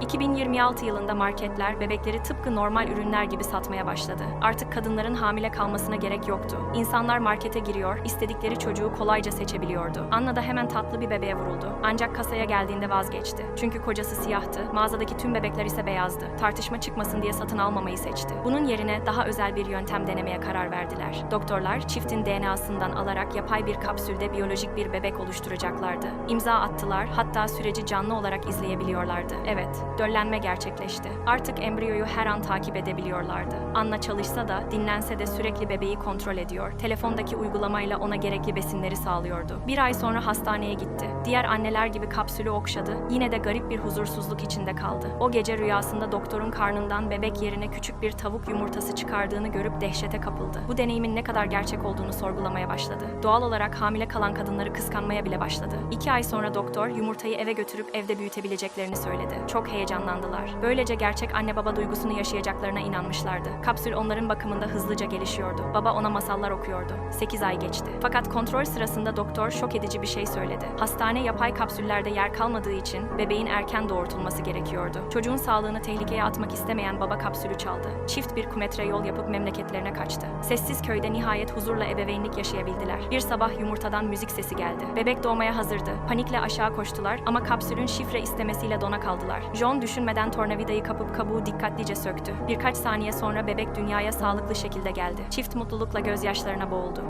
2026 yılında marketler bebekleri tıpkı normal ürünler gibi satmaya başladı. Artık kadınların hamile kalmasına gerek yoktu. İnsanlar markete giriyor, istedikleri çocuğu kolayca seçebiliyordu. Anna da hemen tatlı bir bebeğe vuruldu. Ancak kasaya geldiğinde vazgeçti. Çünkü kocası siyahtı, mağazadaki tüm bebekler ise beyazdı. Tartışma çıkmasın diye satın almamayı seçti. Bunun yerine daha özel bir yöntem denemeye karar verdiler. Doktorlar çiftin DNA'sından alarak yapay bir kapsülde biyolojik bir bebek oluşturacaklardı. İmza attılar, hatta süreci canlı olarak izleyebiliyorlardı. Evet, döllenme gerçekleşti. Artık embriyoyu her an takip edebiliyorlardı. Anna çalışsa da, dinlense de sürekli bebeği kontrol ediyor. Telefondaki uygulamayla ona gerekli besinleri sağlıyordu. Bir ay sonra hastaneye gitti. Diğer anneler gibi kapsülü okşadı. Yine de garip bir huzursuzluk içinde kaldı. O gece rüyasında doktorun karnından bebek yerine küçük bir tavuk yumurtası çıkardığını görüp dehşete kapıldı. Bu deneyimin ne kadar gerçek olduğunu sorgulamaya başladı. Doğal olarak hamile kalan kadınları kıskanmaya bile başladı. İki ay sonra doktor yumurtayı eve götürüp evde büyütebileceklerini söyledi. Çok heyecanlandılar. Böylece gerçek anne baba duygusunu yaşayacaklarına inanmışlardı. Kapsül onların bakımında hızlıca gelişiyordu. Baba ona masallar okuyordu. 8 ay geçti. Fakat kontrol sırasında doktor şok edici bir şey söyledi. Hastane yapay kapsüllerde yer kalmadığı için bebeğin erken doğurtulması gerekiyordu. Çocuğun sağlığını tehlikeye atmak istemeyen baba kapsülü çaldı. Çift bir kumetre yol yapıp memleketlerine kaçtı. Sessiz köyde nihayet huzurla ebeveynlik yaşayabildiler. Bir sabah yumurtadan müzik sesi geldi. Bebek doğmaya hazırdı. Panikle aşağı koştular ama kapsülün şifre istemesiyle dona kaldılar. John düşünmeden tornavidayı kapıp kabuğu dikkatlice söktü. Birkaç saniye sonra bebek dünyaya sağlıklı şekilde geldi. Çift mutlulukla gözyaşlarına boğuldu.